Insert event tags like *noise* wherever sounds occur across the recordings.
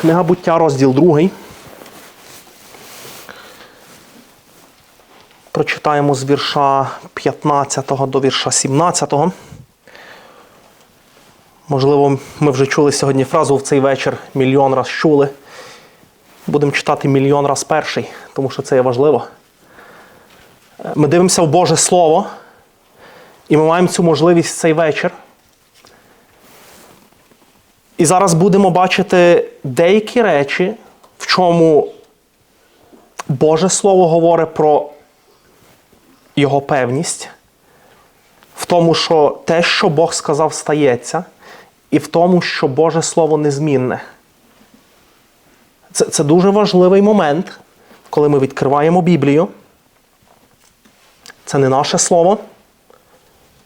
Книга буття, розділ 2. Прочитаємо з вірша 15 до вірша 17. Можливо, ми вже чули сьогодні фразу в цей вечір мільйон раз чули. Будемо читати мільйон раз перший, тому що це є важливо. Ми дивимося в Боже Слово, і ми маємо цю можливість цей вечір. І зараз будемо бачити деякі речі, в чому Боже Слово говорить про його певність, в тому, що те, що Бог сказав, стається, і в тому, що Боже Слово незмінне. Це, це дуже важливий момент, коли ми відкриваємо Біблію. Це не наше слово,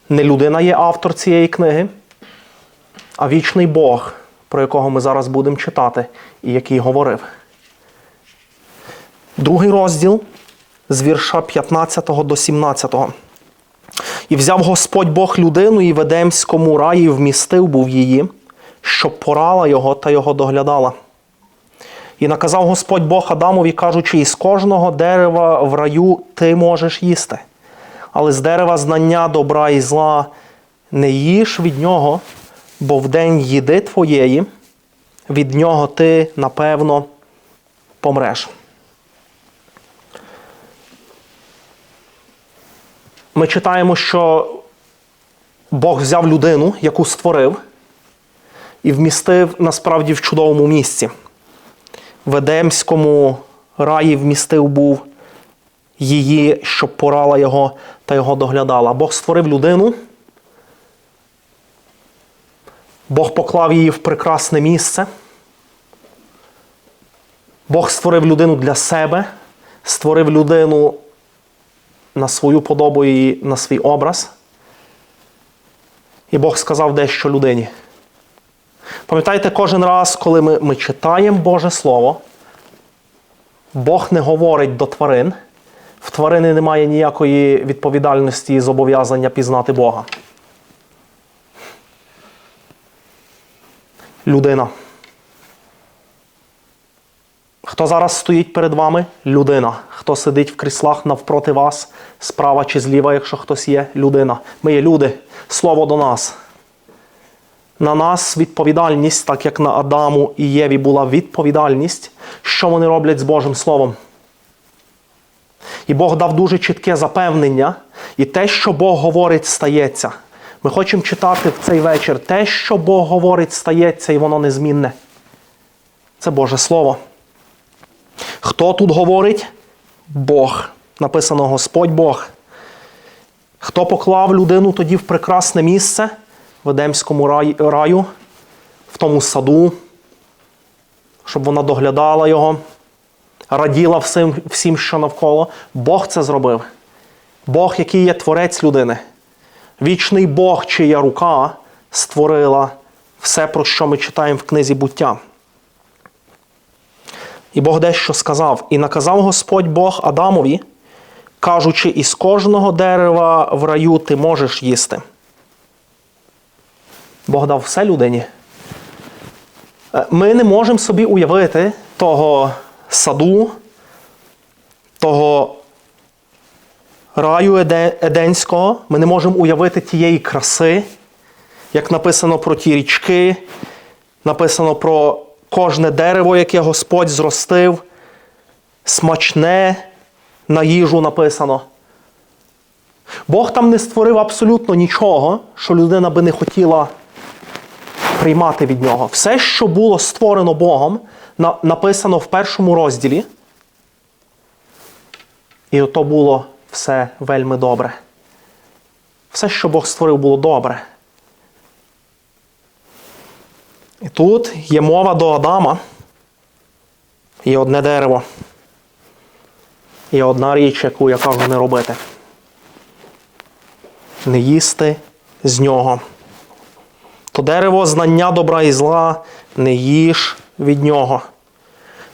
не людина є автор цієї книги, а вічний Бог, про якого ми зараз будемо читати і який говорив. Другий розділ з вірша 15 до 17. І взяв Господь Бог людину і в Едемському раї вмістив був її, щоб порала його та його доглядала. І наказав Господь Бог Адамові, кажучи, із кожного дерева в раю ти можеш їсти, але з дерева знання добра і зла не їж від нього, бо в день їди твоєї, від нього ти, напевно, помреш. Ми читаємо, що Бог взяв людину, яку створив, і вмістив насправді в чудовому місці. В Едемському раї вмістив був її, щоб порала його та його доглядала. Бог створив людину. Бог поклав її в прекрасне місце. Бог створив людину для себе, створив людину на свою подобу і на свій образ. І Бог сказав дещо людині. Пам'ятаєте, кожен раз, коли ми, ми читаємо Боже Слово, Бог не говорить до тварин, в тварини немає ніякої відповідальності і зобов'язання пізнати Бога. Людина. Хто зараз стоїть перед вами? Людина. Хто сидить в кріслах навпроти вас, справа чи зліва, якщо хтось є, людина. Ми є люди. Слово до нас. На нас відповідальність, так як на Адаму і Єві була відповідальність, що вони роблять з Божим Словом. І Бог дав дуже чітке запевнення, і те, що Бог говорить, стається. Ми хочемо читати в цей вечір те, що Бог говорить, стається, і воно незмінне. Це Боже Слово. Хто тут говорить? Бог. Написано Господь Бог. Хто поклав людину тоді в прекрасне місце в Едемському раю, в тому саду, щоб вона доглядала його, раділа всім, всім, що навколо. Бог це зробив. Бог, який є творець людини. Вічний Бог, чия рука створила все, про що ми читаємо в книзі буття. І Бог дещо сказав. І наказав Господь Бог Адамові, кажучи, із кожного дерева в раю ти можеш їсти. Бог дав все людині. Ми не можемо собі уявити того саду, того раю Еденського. Ми не можемо уявити тієї краси, як написано про ті річки, написано про кожне дерево, яке Господь зростив, смачне на їжу написано. Бог там не створив абсолютно нічого, що людина би не хотіла приймати від нього. Все, що було створено Богом, написано в першому розділі. І ото було все вельми добре. Все, що Бог створив, було добре. І тут є мова до Адама. Є одне дерево. Є одна річ, яку я кажу не робити. Не їсти з нього. То дерево знання добра і зла не їж від нього.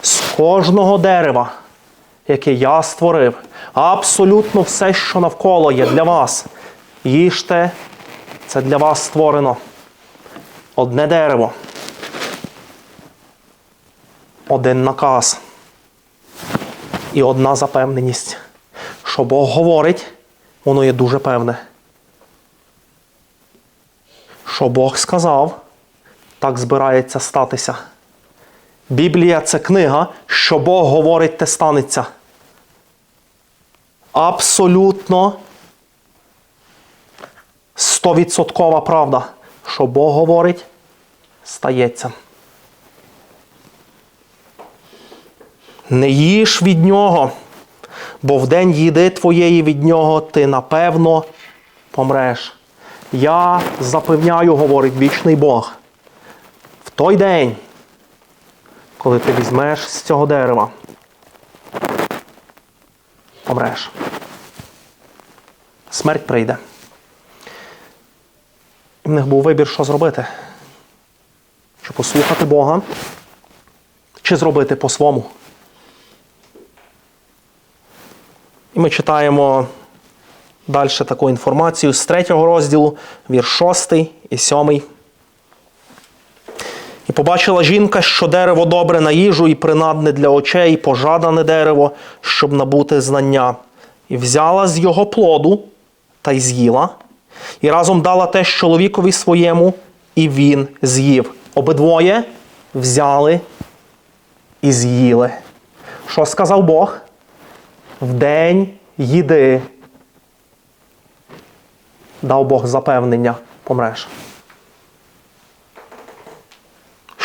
З кожного дерева, яке я створив, абсолютно все, що навколо є для вас. Їжте, це для вас створено. Одне дерево. один наказ і одна запевненість. Що Бог говорить, воно є дуже певне. Що Бог сказав, так збирається статися. Біблія це книга, що Бог говорить, те станеться. Абсолютно стовідсоткова правда, що Бог говорить, стається. Не їж від нього, бо в день їди твоєї від нього ти напевно помреш. Я запевняю, говорить вічний Бог, в той день, коли ти візьмеш з цього дерева, помреш. Смерть прийде. І в них був вибір, що зробити. Чи послухати Бога, чи зробити по-свому. І ми читаємо далі таку інформацію з третього розділу, вірш 6 і 7. І побачила жінка, що дерево добре на їжу і принадне для очей, і пожадане дерево, щоб набути знання. І взяла з його плоду та й з'їла, і разом дала те чоловікові своєму, і він з'їв. Обидвоє взяли і з'їли. Що сказав Бог? В день їди. Дав Бог запевнення, помреш.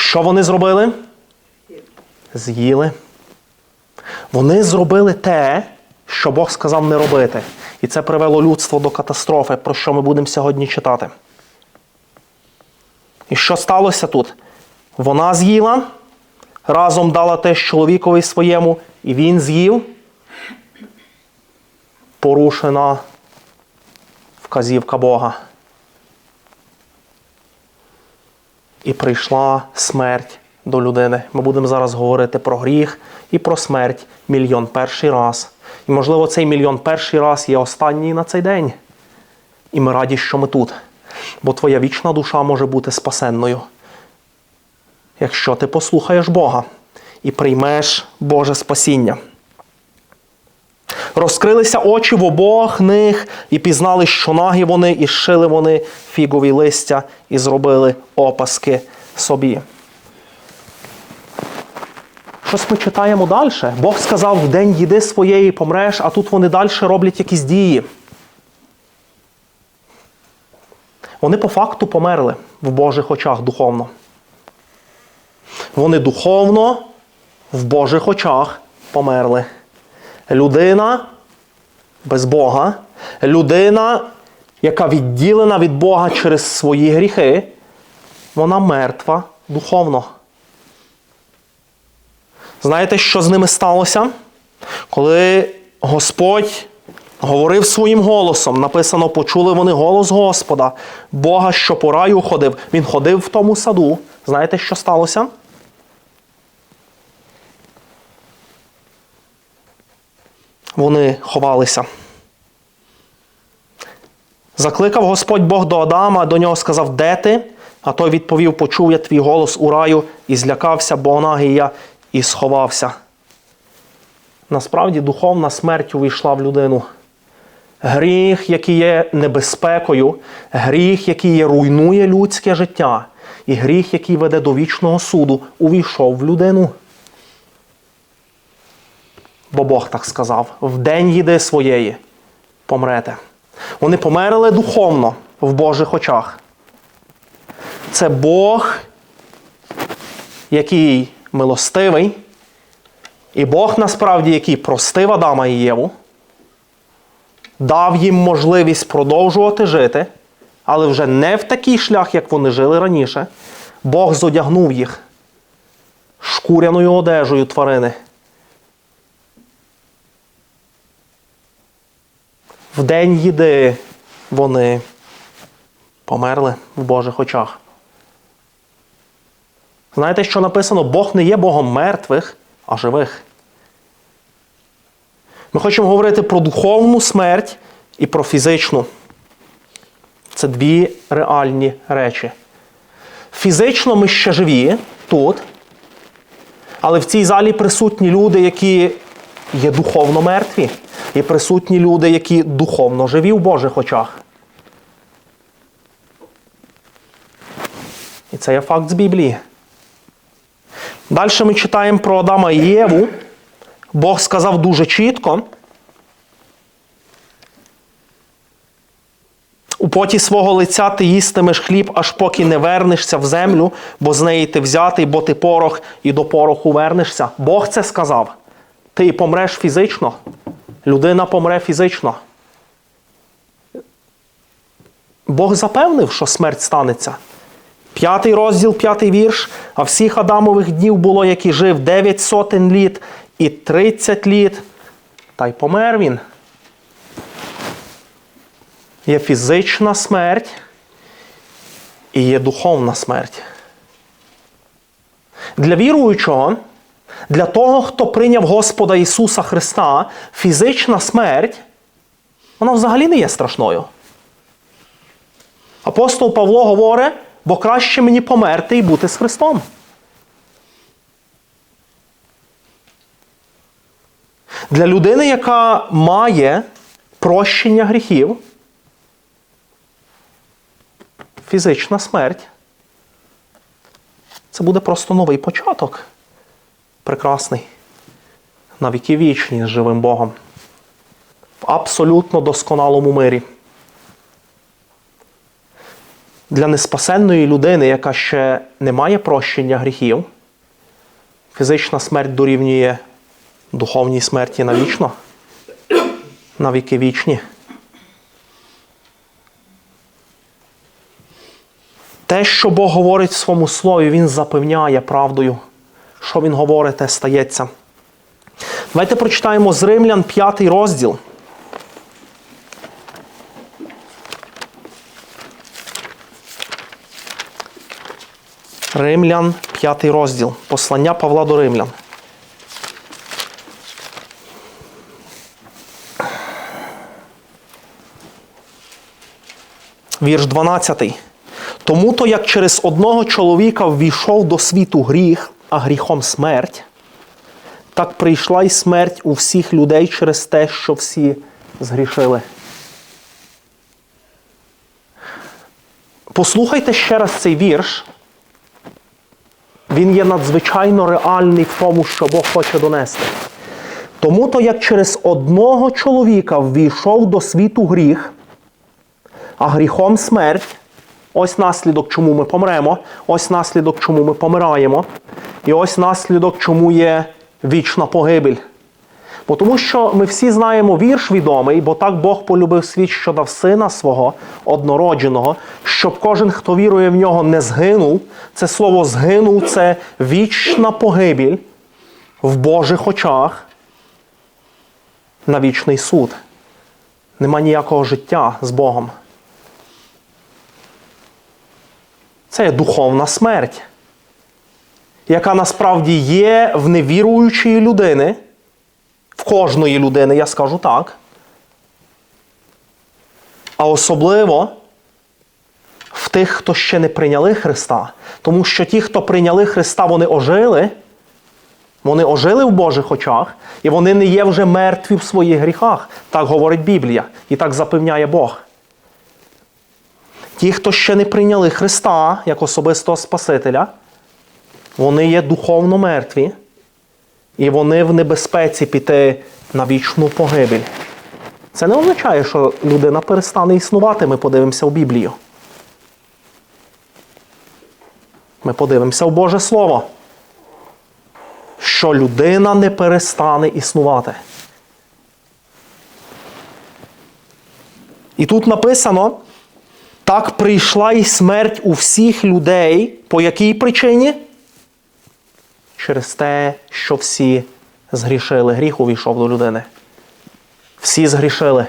Що вони зробили? З'їли. Вони зробили те, що Бог сказав не робити. І це привело людство до катастрофи, про що ми будемо сьогодні читати. І що сталося тут? Вона з'їла, разом дала те чоловікові своєму, і він з'їв. Порушена вказівка Бога. І прийшла смерть до людини. Ми будемо зараз говорити про гріх і про смерть мільйон перший раз. І, можливо, цей мільйон перший раз є останній на цей день. І ми раді, що ми тут. Бо твоя вічна душа може бути спасенною. Якщо ти послухаєш Бога і приймеш Боже спасіння. Розкрилися очі в обох них і пізнали, що нагі вони, і шили вони фігові листя і зробили опаски собі. Щось ми читаємо далі. Бог сказав, в день їди своєї помреш, а тут вони далі роблять якісь дії. Вони по факту померли в Божих очах духовно. Вони духовно в Божих очах померли. Людина без Бога, людина, яка відділена від Бога через свої гріхи, вона мертва духовно. Знаєте, що з ними сталося? Коли Господь говорив своїм голосом, написано, почули вони голос Господа, Бога, що по раю ходив, Він ходив в тому саду. Знаєте, що сталося? Вони ховалися. Закликав Господь Бог до Адама, до нього сказав, де ти? А той відповів: Почув я твій голос у раю і злякався, бо нагий я і сховався. Насправді духовна смерть увійшла в людину. Гріх, який є небезпекою, гріх, який є руйнує людське життя, і гріх, який веде до вічного суду, увійшов в людину. Бо Бог так сказав: в день їди своєї помрете. Вони померли духовно в Божих очах. Це Бог, який милостивий, і Бог насправді, який простив Адама і Єву, дав їм можливість продовжувати жити, але вже не в такий шлях, як вони жили раніше. Бог зодягнув їх шкуряною одежею тварини. В день їди вони померли в Божих очах. Знаєте, що написано? Бог не є Богом мертвих, а живих. Ми хочемо говорити про духовну смерть і про фізичну. Це дві реальні речі. Фізично ми ще живі тут, Але в цій залі присутні люди, які є духовно мертві, і присутні люди, які духовно живі в Божих очах. І це є факт з Біблії. Далі ми читаємо про Адама і Єву. Бог сказав дуже чітко. У поті свого лиця ти їстимеш хліб, аж поки не вернешся в землю, бо з неї ти взятий, бо ти порох, і до пороху вернешся. Бог це сказав. Ти помреш фізично. Людина помре фізично. Бог запевнив, що смерть станеться. П'ятий розділ, п'ятий вірш. А всіх Адамових днів було, як і жив, дев'ять сотень літ і тридцять літ. Та й помер він. Є фізична смерть і є духовна смерть. Для віруючого, для того, хто прийняв Господа Ісуса Христа, фізична смерть, вона взагалі не є страшною. Апостол Павло говорить, бо краще мені померти і бути з Христом. Для людини, яка має прощення гріхів, фізична смерть це буде просто новий початок. Прекрасний. На віки вічні з живим Богом. В абсолютно досконалому мирі. Для неспасенної людини, яка ще не має прощення гріхів, фізична смерть дорівнює духовній смерті навічно, на віки вічні. Те, що Бог говорить в своєму слові, Він запевняє правдою. Що Він говорить, стається. Давайте прочитаємо з Римлян 5 розділ. Римлян 5 розділ. Послання Павла до Римлян. Вірш 12. Тому то, як через одного чоловіка ввійшов до світу гріх, а гріхом смерть, так прийшла й смерть у всіх людей через те, що всі згрішили. Послухайте ще раз цей вірш. Він є надзвичайно реальний в тому, що Бог хоче донести. Тому то, як через одного чоловіка ввійшов до світу гріх, а гріхом смерть, ось наслідок, чому ми помремо, ось наслідок, чому ми помираємо, і ось наслідок, чому є вічна погибель. Бо тому що ми всі знаємо вірш відомий, бо так Бог полюбив світ, що дав сина свого однородженого, щоб кожен, хто вірує в нього, не згинув. Це слово згинув це вічна погибель в Божих очах на вічний суд. Нема ніякого життя з Богом. Це є духовна смерть, яка насправді є в невіруючої людини, в кожної людини, я скажу так. А особливо в тих, хто ще не прийняли Христа. Тому що ті, хто прийняли Христа, вони ожили, вони ожили в Божих очах, і вони не є вже мертві в своїх гріхах. Так говорить Біблія, і так запевняє Бог. Ті, хто ще не прийняли Христа як особистого Спасителя, вони є духовно мертві, і вони в небезпеці піти на вічну погибель. Це не означає, що людина перестане існувати. Ми подивимося в Біблію. Ми подивимося в Боже Слово, що людина не перестане існувати. І тут написано. Так прийшла і смерть у всіх людей. По якій причині? Через те, що всі згрішили. Гріх увійшов до людини. Всі згрішили.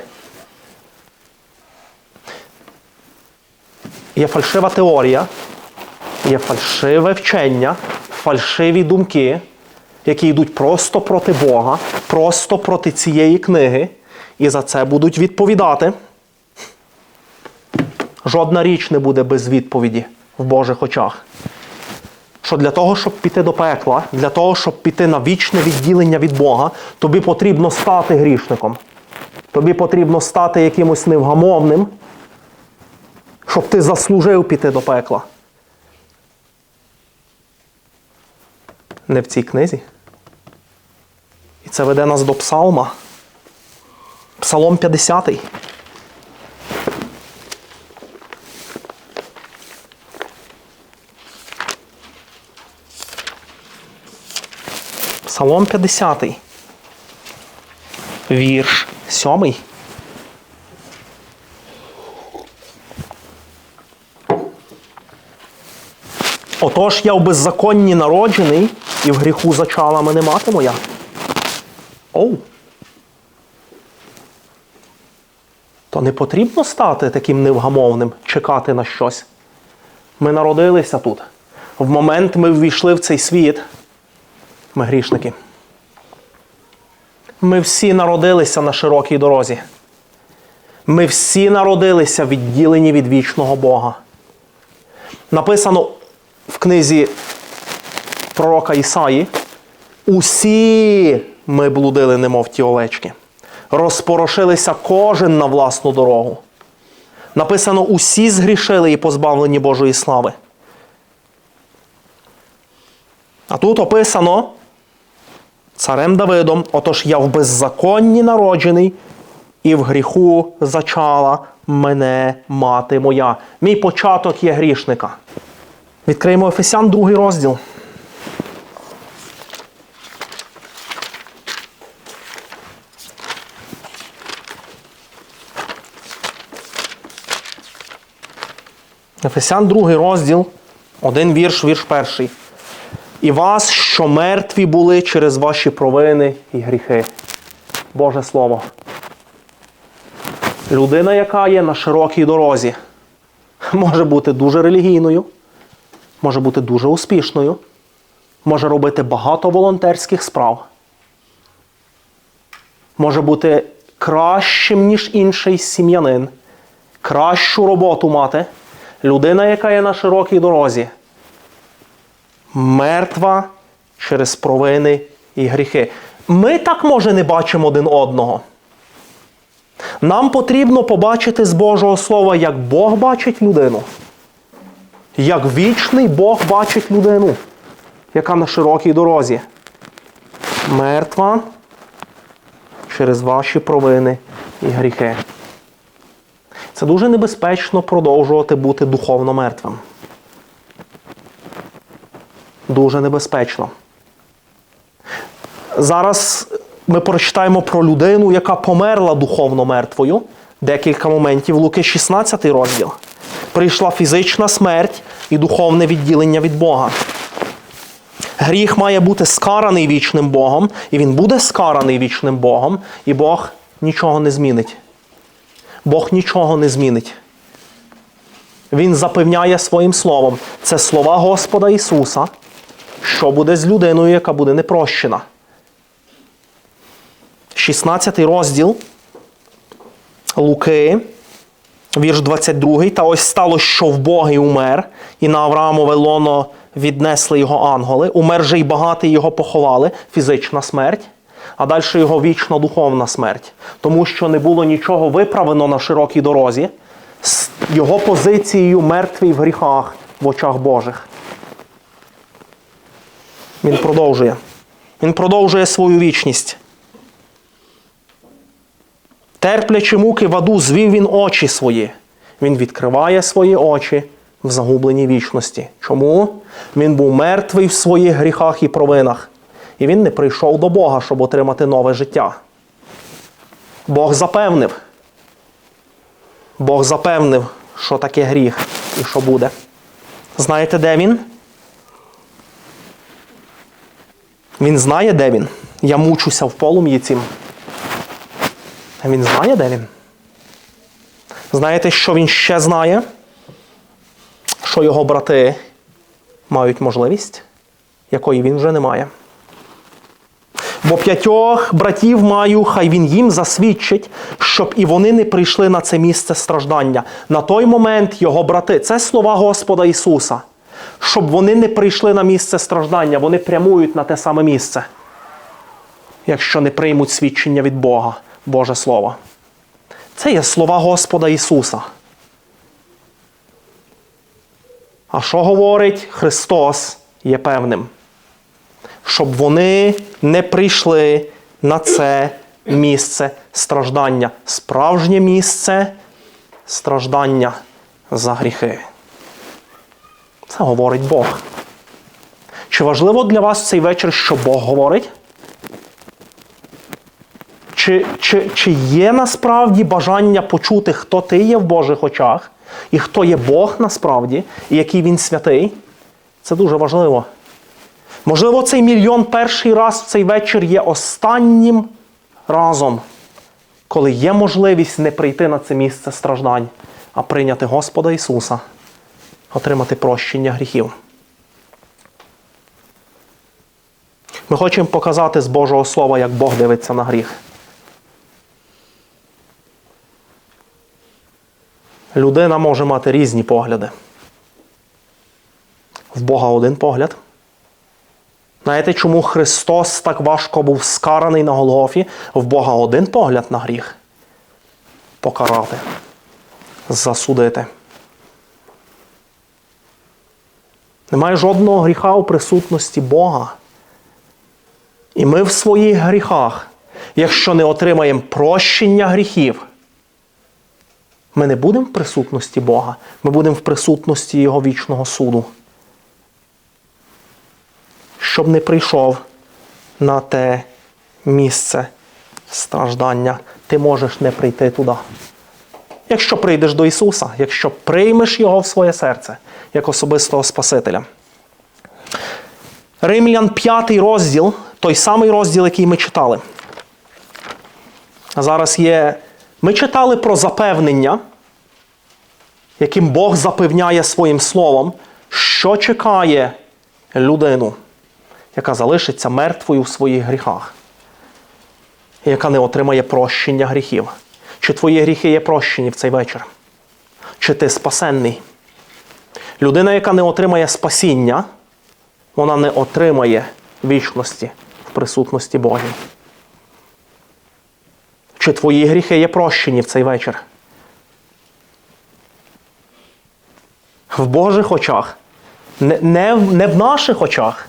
Є фальшива теорія, є фальшиве вчення, фальшиві думки, які йдуть просто проти Бога, просто проти цієї книги, і за це будуть відповідати. Жодна річ не буде без відповіді в Божих очах. що для того, щоб піти до пекла, для того, щоб піти на вічне відділення від Бога, тобі потрібно стати грішником. Тобі потрібно стати якимось невгамовним, щоб ти заслужив піти до пекла. Не в цій книзі. І це веде нас до Псалма. Псалом 50. Псалом 50. Вірш 7. Отож я в беззаконні народжений, і в гріху зачала мене мати моя. Оу. То не потрібно стати таким невгамовним, чекати на щось. Ми народилися тут. В момент ми ввійшли в цей світ. Ми грішники. Ми всі народилися на широкій дорозі. Ми всі народилися відділені від вічного Бога. Написано в книзі пророка Ісаї: усі ми блудили, немов ті овечки. Розпорошилися кожен на власну дорогу. Написано: усі згрішили і позбавлені Божої слави. А тут описано царем Давидом, отож я в беззаконні народжений, і в гріху зачала мене мати моя. Мій початок є грішника. Відкриємо Ефесян, другий розділ. Ефесян, другий розділ, один вірш, вірш перший. І вас, що мертві були через ваші провини і гріхи. Боже Слово. Людина, яка є на широкій дорозі, може бути дуже релігійною, може бути дуже успішною, може робити багато волонтерських справ, може бути кращим, ніж інший сім'янин, кращу роботу мати. Людина, яка є на широкій дорозі, мертва через провини і гріхи. Ми так, може, не бачимо один одного. Нам потрібно побачити з Божого Слова, як Бог бачить людину. Як вічний Бог бачить людину, яка на широкій дорозі. Мертва через ваші провини і гріхи. Це дуже небезпечно продовжувати бути духовно мертвим. Дуже небезпечно. Зараз ми прочитаємо про людину, яка померла духовно мертвою. Декілька моментів. Луки 16 розділ. Прийшла фізична смерть і духовне відділення від Бога. Гріх має бути скараний вічним Богом, і він буде скараний вічним Богом, і Бог нічого не змінить. Бог нічого не змінить. Він запевняє своїм словом. Це слова Господа Ісуса, що буде з людиною, яка буде непрощена. 16 розділ Луки, вірш 22. Та ось стало, що в Боги умер, і на Авраамове лоно віднесли його ангели. Умер же й багатий його поховали, фізична смерть, а далі його вічна духовна смерть. Тому що не було нічого виправлено на широкій дорозі, з його позицією мертвий в гріхах в очах Божих. Він продовжує. Він продовжує свою вічність. Терплячи муки в аду, звів він очі свої. Він відкриває свої очі в загубленій вічності. Чому? Він був мертвий в своїх гріхах і провинах. І він не прийшов до Бога, щоб отримати нове життя. Бог запевнив. Бог запевнив, що таке гріх і що буде. Знаєте, де він? Він знає, де він. Я мучуся в полум'ї цим. Він знає, де він? Знаєте, що він ще знає? Що його брати мають можливість, якої він вже не має. Бо п'ятьох братів маю, хай він їм засвідчить, щоб і вони не прийшли на це місце страждання. На той момент його брати, це слова Господа Ісуса. щоб вони не прийшли на місце страждання, вони прямують на те саме місце, якщо не приймуть свідчення від Бога, Боже Слово. Це є слова Господа Ісуса. А що говорить Христос є певним? Щоб вони не прийшли на це місце страждання. Справжнє місце страждання за гріхи. Це говорить Бог. Чи важливо для вас цей вечір, що Бог говорить? Чи, чи, чи є насправді бажання почути, хто ти є в Божих очах, і хто є Бог насправді, і який він святий? Це дуже важливо. Можливо, цей мільйон перший раз в цей вечір є останнім разом, коли є можливість не прийти на це місце страждань, а прийняти Господа Ісуса, отримати прощення гріхів. Ми хочемо показати з Божого Слова, як Бог дивиться на гріх. Людина може мати різні погляди. В Бога один погляд. Знаєте, чому Христос так важко був скараний на Голгофі? В Бога один погляд на гріх. Покарати, засудити. Немає жодного гріха у присутності Бога. І ми в своїх гріхах, якщо не отримаємо прощення гріхів, ми не будемо в присутності Бога, ми будемо в присутності Його вічного суду. Щоб не прийшов на те місце страждання, ти можеш не прийти туди. Якщо прийдеш до Ісуса, якщо приймеш Його в своє серце як особистого Спасителя. Римлян 5 розділ, той самий розділ, який ми читали. Зараз є. Ми читали про запевнення, яким Бог запевняє своїм словом, що чекає людину, яка залишиться мертвою в своїх гріхах, яка не отримає прощення гріхів. Чи твої гріхи є прощені в цей вечір? Чи ти спасенний? Людина, яка не отримає спасіння, вона не отримає вічності в присутності Божій. Чи твої гріхи є прощені в цей вечір? В Божих очах, не, не, не в наших очах.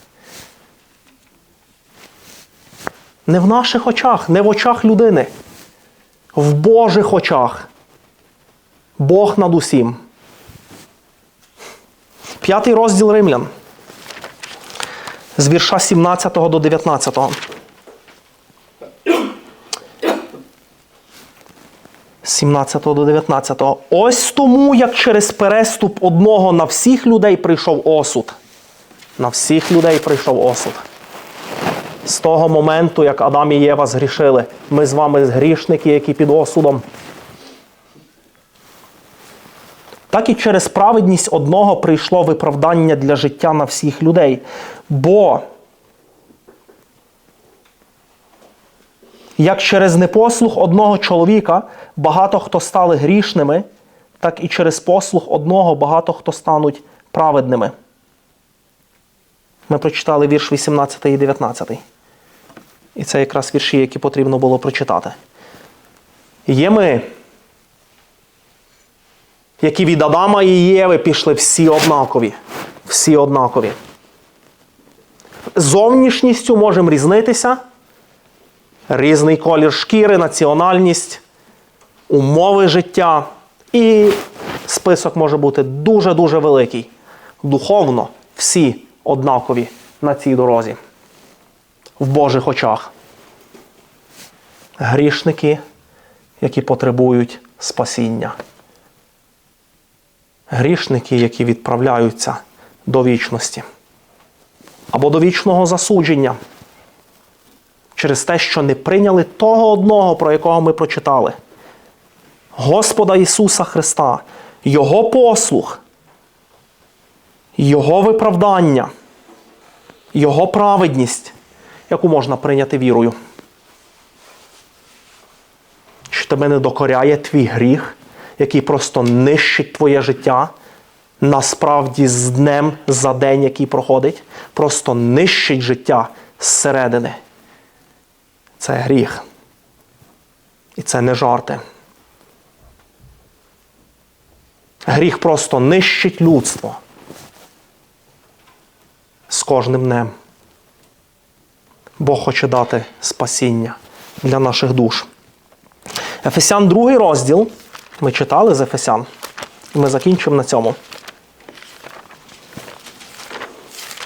Не в наших очах, не в очах людини. В Божих очах. Бог над усім. П'ятий розділ Римлян. З вірша 17 до 19. 17 до 19. Ось тому, як через переступ одного на всіх людей прийшов осуд. На всіх людей прийшов осуд. З того моменту, як Адам і Єва згрішили, ми з вами грішники, які під осудом. Так і через праведність одного прийшло виправдання для життя на всіх людей. Бо як через непослух одного чоловіка багато хто стали грішними, так і через послух одного багато хто стануть праведними. Ми прочитали вірш 18 і 19. І це якраз вірші, які потрібно було прочитати. Є ми, які від Адама і Єви пішли всі однакові. Всі однакові. Зовнішністю можемо різнитися. Різний колір шкіри, національність, умови життя. І список може бути дуже-дуже великий. Духовно всі однакові на цій дорозі. В Божих очах. Грішники, які потребують спасіння. Грішники, які відправляються до вічності або до вічного засудження через те, що не прийняли того одного, про якого ми прочитали. Господа Ісуса Христа, Його послух, Його виправдання, Його праведність, яку можна прийняти вірою. Чи тебе не докоряє твій гріх, який просто нищить твоє життя, насправді з днем за день, який проходить, просто нищить життя зсередини. Це гріх. І це не жарти. Гріх просто нищить людство з кожним днем. Бог хоче дати спасіння для наших душ. Ефесян, другий розділ. Ми читали з Ефесян. Ми закінчимо на цьому.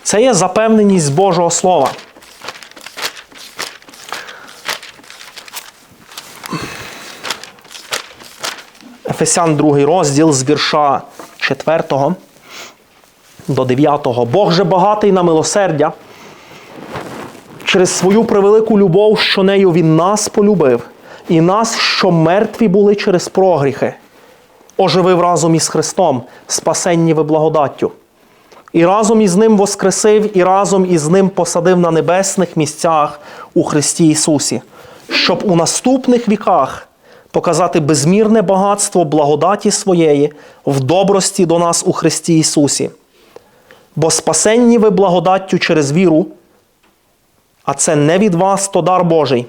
Це є запевненість Божого Слова. Ефесян, другий розділ з вірша 4 до 9. Бог же багатий на милосердя через свою превелику любов, що нею Він нас полюбив, і нас, що мертві були через прогріхи, оживив разом із Христом, спасенні ви благодаттю. І разом із Ним воскресив, і разом із Ним посадив на небесних місцях у Христі Ісусі, щоб у наступних віках показати безмірне багатство благодаті своєї в добрості до нас у Христі Ісусі. Бо спасенні ви благодаттю через віру, а це не від вас, то дар Божий,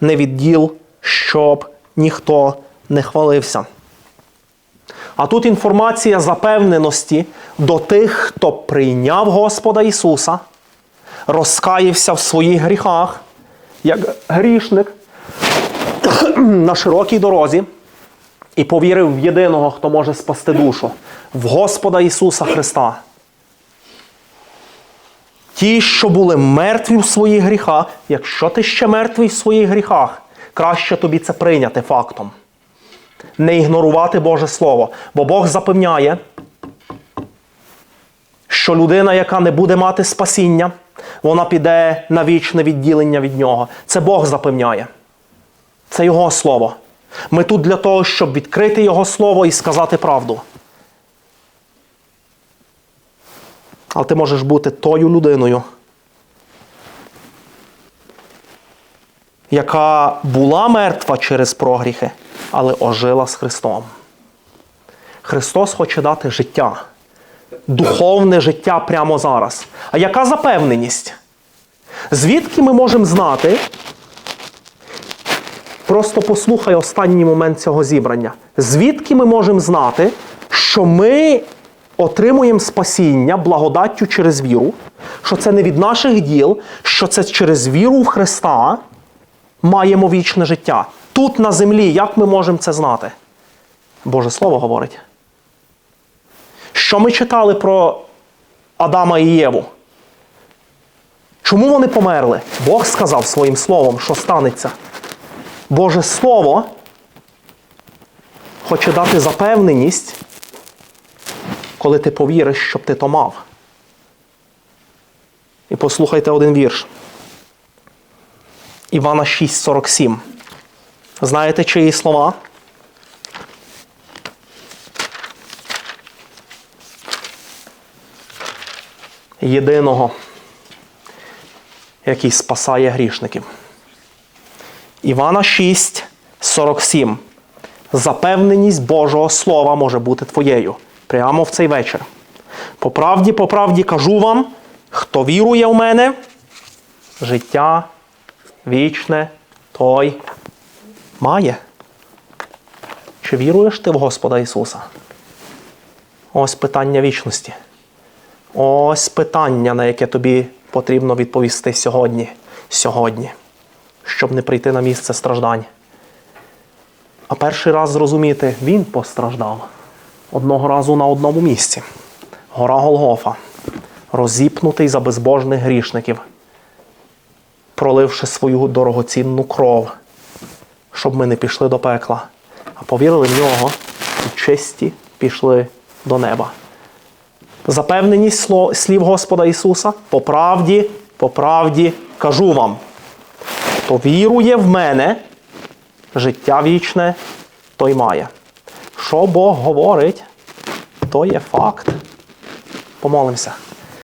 не від діл, щоб ніхто не хвалився. А тут інформація запевненості до тих, хто прийняв Господа Ісуса, розкаявся в своїх гріхах, як грішник *clears throat* на широкій дорозі, і повірив в єдиного, хто може спасти душу, в Господа Ісуса Христа. Ті, що були мертві в своїх гріхах, якщо ти ще мертвий в своїх гріхах, краще тобі це прийняти фактом. Не ігнорувати Боже Слово. Бо Бог запевняє, що людина, яка не буде мати спасіння, вона піде на вічне відділення від нього. Це Бог запевняє. Це Його Слово. Ми тут для того, щоб відкрити Його Слово і сказати правду. Але ти можеш бути тою людиною, яка була мертва через прогріхи, але ожила з Христом. Христос хоче дати життя, духовне життя прямо зараз. А яка запевненість? Звідки ми можемо знати? Просто послухай останній момент цього зібрання. Звідки ми можемо знати, що ми отримуємо спасіння благодаттю через віру, що це не від наших діл, що це через віру в Христа маємо вічне життя. Тут на землі, як ми можемо це знати? Боже Слово говорить. Що ми читали про Адама і Єву? Чому вони померли? Бог сказав своїм словом, що станеться. Боже Слово хоче дати запевненість, коли ти повіриш, щоб ти то мав. І послухайте один вірш. Івана 6,47. Знаєте чиї слова? Єдиного, який спасає грішників. Івана 6, 47. Запевненість Божого Слова може бути твоєю прямо в цей вечір. По правді, по правді кажу вам, хто вірує в мене, життя вічне той має. Чи віруєш ти в Господа Ісуса? Ось питання вічності. Ось питання, на яке тобі потрібно відповісти сьогодні. Сьогодні щоб не прийти на місце страждань. А перший раз зрозуміти, він постраждав одного разу на одному місці. Гора Голгофа, розіпнутий за безбожних грішників, проливши свою дорогоцінну кров, щоб ми не пішли до пекла, а повірили в нього і чисті пішли до неба. Запевненість слів Господа Ісуса, по правді, по правді кажу вам хто вірує в мене, життя вічне, той має. Що Бог говорить, то є факт. Помолимося.